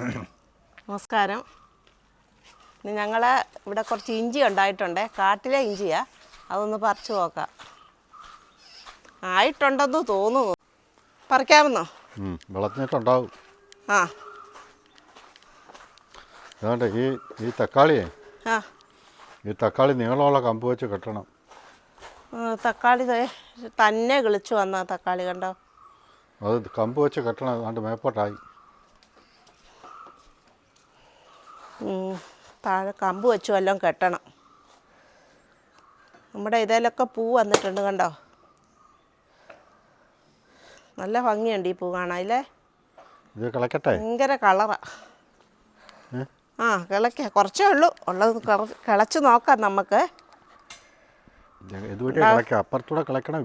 നമസ്കാരം. ഞങ്ങൾ ഇവിടെ കുറച്ച് ഇഞ്ചി ഉണ്ടായിട്ടുണ്ട്. കാട്ടിലെ ഇഞ്ചിയാ. അതൊന്ന് പറിച്ചു നോക്കാം. ആയിട്ടുണ്ടെന്ന് തോന്നുന്നു. പറിക്കാമെന്നോ? വിളഞ്ഞിട്ടുണ്ടാവും. ആ. അതുകൊണ്ട് ഈ ഈ തക്കാളിയെ? ആ. ഈ തക്കാളി നീളമുള്ള കമ്പ് വെച്ച് കെട്ടണം. തക്കാളി തന്നെ കിളിച്ചു വന്ന തക്കാളി കണ്ടോ? അത് കമ്പ് വെച്ച് കെട്ടണം. അതുകൊണ്ട് മേപ്പോട്ടായി. താഴെ കമ്പ് വെച്ച് വല്ലതും കെട്ടണം. നമ്മുടെ ഇതിലൊക്കെ പൂ വന്നിട്ടുണ്ട് കണ്ടോ? നല്ല ഭംഗിയുണ്ട് ഈ പൂ കാണാല്ലേ ഇത് കിളക്കട്ടെ? ഭയങ്കര കളറാ. ആ കിളക്ക. കുറച്ചേ ഉള്ളൂ. ഉള്ളത് കിള- കിളച്ച് നോക്കാം നമുക്ക്. അപ്പുറത്തൂടെ കിളക്കണം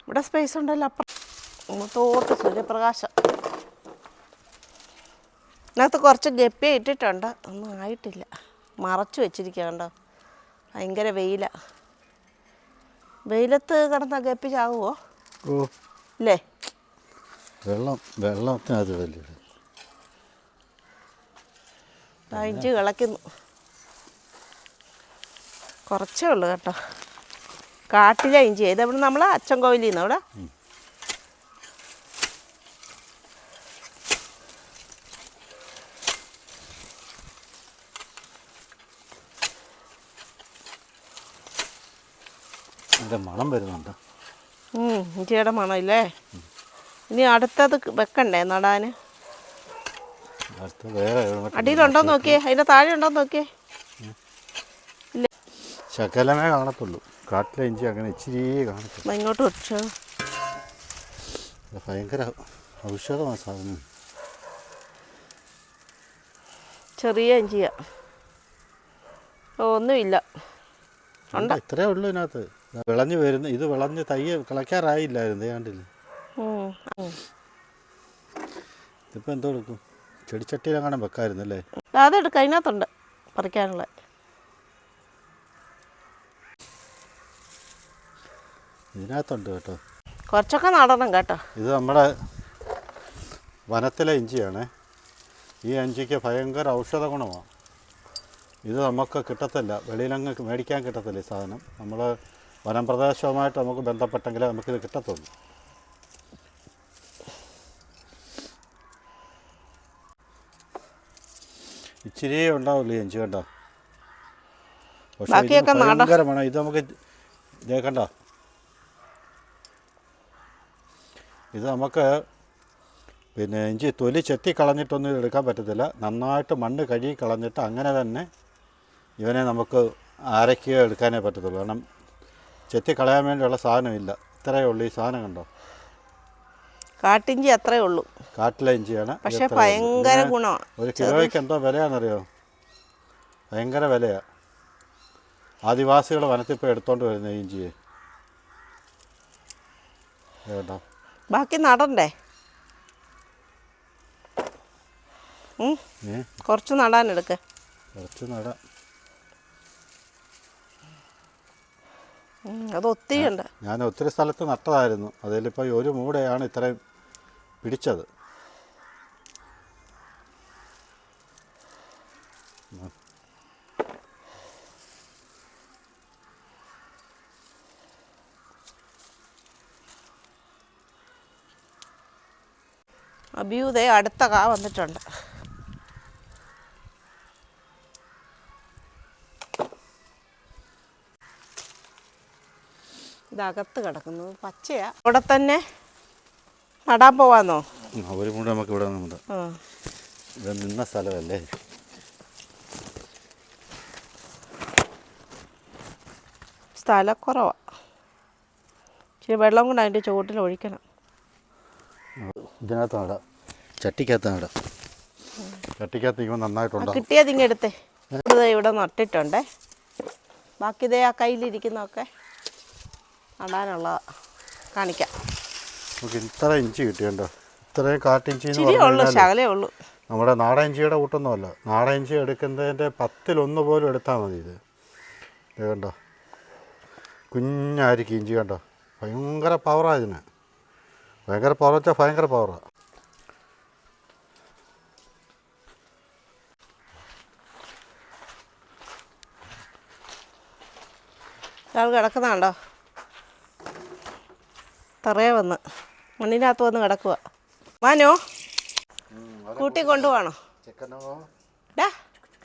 ഇവിടെ സ്പേസ് ഉണ്ടല്ലോ. അപ്പുറം തോട്ട് സൂര്യപ്രകാശം. ഇതിനകത്ത് കുറച്ച് ഗപ്പി ഇട്ടിട്ടുണ്ട്. ഒന്നും ആയിട്ടില്ല. മറച്ചു വെച്ചിരിക്കുക കണ്ടോ? ഭയങ്കര വെയില. വെയിലത്ത് കിടന്ന ഗപ്പി ചാവുമോ ഓ. ഇല്ലേ? വെള്ളം വെള്ളത്തിനകത്ത് വലിയ കിളയ്ക്കുന്നു കുറച്ചേ ഉള്ളൂ കേട്ടോ. കാട്ടിലെ ഇഞ്ചി. ഇതെവിടെ നമ്മൾ അച്ഛൻ കോവിലിൽ നിന്ന് അവിടെ? ഇതിന്റെ മണം വരുന്നുണ്ട്. ഇഞ്ചിയുടെ മണമില്ലേ? ഇനി അടുത്തത് വെക്കണ്ടേ നടാൻ അടിയിലുണ്ടോ നോക്കിയേ അതിന്റെ താഴെ ഉണ്ടോ നോക്കിയേ. ശകലമേ കാണത്തുള്ളൂ. കാട്ടിലെ ഇഞ്ചി അങ്ങനെ ഇച്ചിരി കാണത്തുള്ളൂ ഇങ്ങോട്ട് വെച്ചോ ഇത് ഭയങ്കര ഔഷധമാണ് സാധനം. ചെറിയ ഇഞ്ചിയാ. ഒന്നുമില്ല. ഉണ്ടോ. ഇത്രേ ഉള്ളൂ ഇതിനകത്ത്. ഇത് വിളഞ്ഞ് വരുന്ന ഇത് വിളഞ്ഞ് തയ്യ കിളയ്ക്കാറായില്ലായിരുന്നു കണ്ടില്ലേ? ഇപ്പൊ എന്തോ എടുക്കും? ചെടിച്ചട്ടിയിലെങ്ങാനും വെക്കായിരുന്നു അല്ലേ അതെടുക്ക അതിനകത്തുണ്ട് പറിക്കാനുള്ള. ഇതിനകത്തുണ്ട് കേട്ടോ. കുറച്ചൊക്കെ നടണം കേട്ടോ. ഇത് നമ്മുടെ വനത്തിലെ ഇഞ്ചിയാണ്. ഈ ഇഞ്ചിക്ക് ഭയങ്കര ഔഷധ ഗുണമാണ് ഇത് നമുക്ക് കിട്ടത്തില്ല വെളിയിലങ്ങ് മേടിക്കാൻ കിട്ടത്തില്ല ഈ സാധനം. നമ്മൾ വനം പ്രദേശവുമായിട്ട് നമുക്ക് ബന്ധപ്പെട്ടെങ്കിലേ നമുക്കിത് കിട്ടത്തുള്ളൂ. ഇച്ചിരി ഉണ്ടാവില്ല എഞ്ചി വേണ്ട പക്ഷേ ഇതിന് ബാക്കിയൊക്കെ നാടൻ. ഭയങ്കര ഇത് നമുക്ക് ഇതേക്കണ്ട കണ്ടോ? ഇത് നമുക്ക് പിന്നെ ഇഞ്ചി തൊലി ചെത്തി കളഞ്ഞിട്ടൊന്നും എടുക്കാൻ പറ്റത്തില്ല. നന്നായിട്ട് മണ്ണ് കഴുകി കളഞ്ഞിട്ട് അങ്ങനെ തന്നെ ഇവനെ നമുക്ക് അരയ്ക്കുക എടുക്കാനേ പറ്റത്തുള്ളൂ. കാരണം ചെത്തി കളയാൻ വേണ്ടിയുള്ള സാധനമില്ല. ഇത്രയേ ഉള്ളൂ ഈ സാധനം കണ്ടോ? കാട്ടിഞ്ചി അത്രേ ഉള്ളൂ. കാട്ടിലെ ഇഞ്ചിയാണ്. പക്ഷെ. ഭയങ്കര ഗുണമാണ് ഒരു കിലോയ്ക്ക് എന്തോ വിലയാണെന്നറിയോ? ഭയങ്കര വിലയാണ് ആദിവാസികൾ വനത്തിൽ പോയി എടുത്തോണ്ട് വരുന്ന ഇഞ്ചിയെ. കേട്ടോ ബാക്കി നടണ്ടേ? കുറച്ച് നടാനെടുക്ക്. കുറച്ച് നടാം. അത് ഒത്തിരി ഉണ്ട്. ഞാൻ ഒത്തിരി സ്ഥലത്ത് നട്ടതായിരുന്നു. അതിലിപ്പോൾ ഒരു മൂടയാണ് ഇത്രയും പിടിച്ചത്. അഭ്യൂതേ അടുത്ത കാ വന്നിട്ടുണ്ട്. ഇതകത്ത് കിടക്കുന്നത് പച്ചയാ. ഇവിടെ തന്നെ നടാൻ പോവാന്നോ? ഒരു മൂട് നമുക്ക് ഇവിടെ നിന്നുണ്ട്. ഇത് നിന്ന സ്ഥലമല്ലേ? സ്ഥലക്കുറവാ. ഇച്ചിരി വെള്ളം കൊണ്ട് അതിന്റെ ചുവട്ടിൽ ഒഴിക്കണം. ഇതിനകത്ത് നടാം. ചട്ടിക്കകത്ത് നടാം. ചട്ടിക്കകത്ത് നിൽക്കുമ്പോൾ ആ കിട്ടിയത് ഇങ്ങ് എടുത്തേ. ഇത് ഇവിടെ നട്ടിട്ടുണ്ടേ. ബാക്കി ഇതേ ആ കയ്യിലിരിക്കുന്നതൊക്കെ. നടാനുള്ള കാണിക്കാം. നമുക്ക് ഇത്ര ഇഞ്ചി കിട്ടിയുണ്ടോ? ഇത്രയും കാട്ടിഞ്ചി ശകലേ ഉള്ളൂ. നമ്മുടെ നാടൻ ഇഞ്ചിയുടെ കൂട്ടൊന്നുമല്ല. നാടൻ ഇഞ്ചി എടുക്കുന്നതിന്റെ പത്തിലൊന്ന് പോലും എടുത്താൽ മതി ഇത്. കണ്ടോ? കുഞ്ഞായിരിക്കും ഇഞ്ചി കണ്ടോ? ഭയങ്കര പവറാണ് ഇതിന്. ഭയങ്കര പവർ വെച്ചാൽ ഭയങ്കര പവറാണ് ഇയാൾ കിടക്കുന്നുണ്ടോ? തറയെ വന്ന്. മണ്ണിനകത്ത് വന്ന് കിടക്കുക മാനോ കൂട്ടി കൊണ്ടുപോകണോ? ഡാ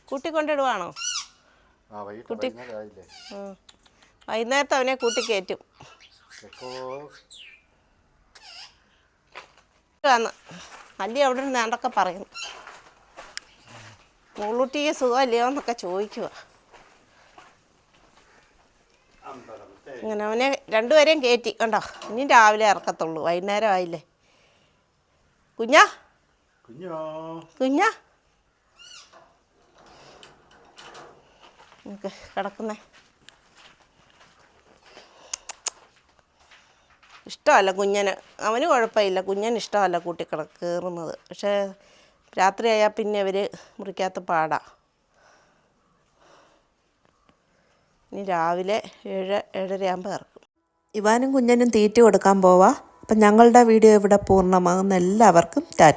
കൂട്ടി കൊണ്ടിടുവാണോ? കുട്ടി- വൈകുന്നേരത്തെ അവനെ കൂട്ടി കയറ്റും. അല്ലി അവിടെ നിന്ന് നേണ്ടൊക്കെ പറയുന്നു മുള്ളൂട്ടിയെ സുഖമല്ലയോ എന്നൊക്കെ ചോദിക്കുക അങ്ങനെ അവനെ രണ്ടുപേരെയും കയറ്റി കണ്ടോ? ഇനി രാവിലെ ഇറക്കത്തുള്ളൂ. വൈകുന്നേരം ആയില്ലേ? കുഞ്ഞാ? കുഞ്ഞോ? നമുക്ക് കിടക്കുന്നേ. ഇഷ്ടമല്ല കുഞ്ഞന്. അവന് കുഴപ്പമില്ല. കുഞ്ഞന് ഇഷ്ടമല്ല കൂട്ടിക്കിട കയറുന്നത്. പക്ഷേ രാത്രിയായാൽ പിന്നെ അവർ മുറിക്കകത്ത് പാടാ. ഇനി രാവിലെ ഏഴ് ഏഴരയാകുമ്പോൾ ഇറക്കും. ഇവാനും കുഞ്ഞനും തീറ്റ കൊടുക്കാൻ പോവാ. അപ്പം ഞങ്ങളുടെ വീഡിയോ ഇവിടെ പൂർണമാകുന്ന എല്ലാവർക്കും ടാറ്റ.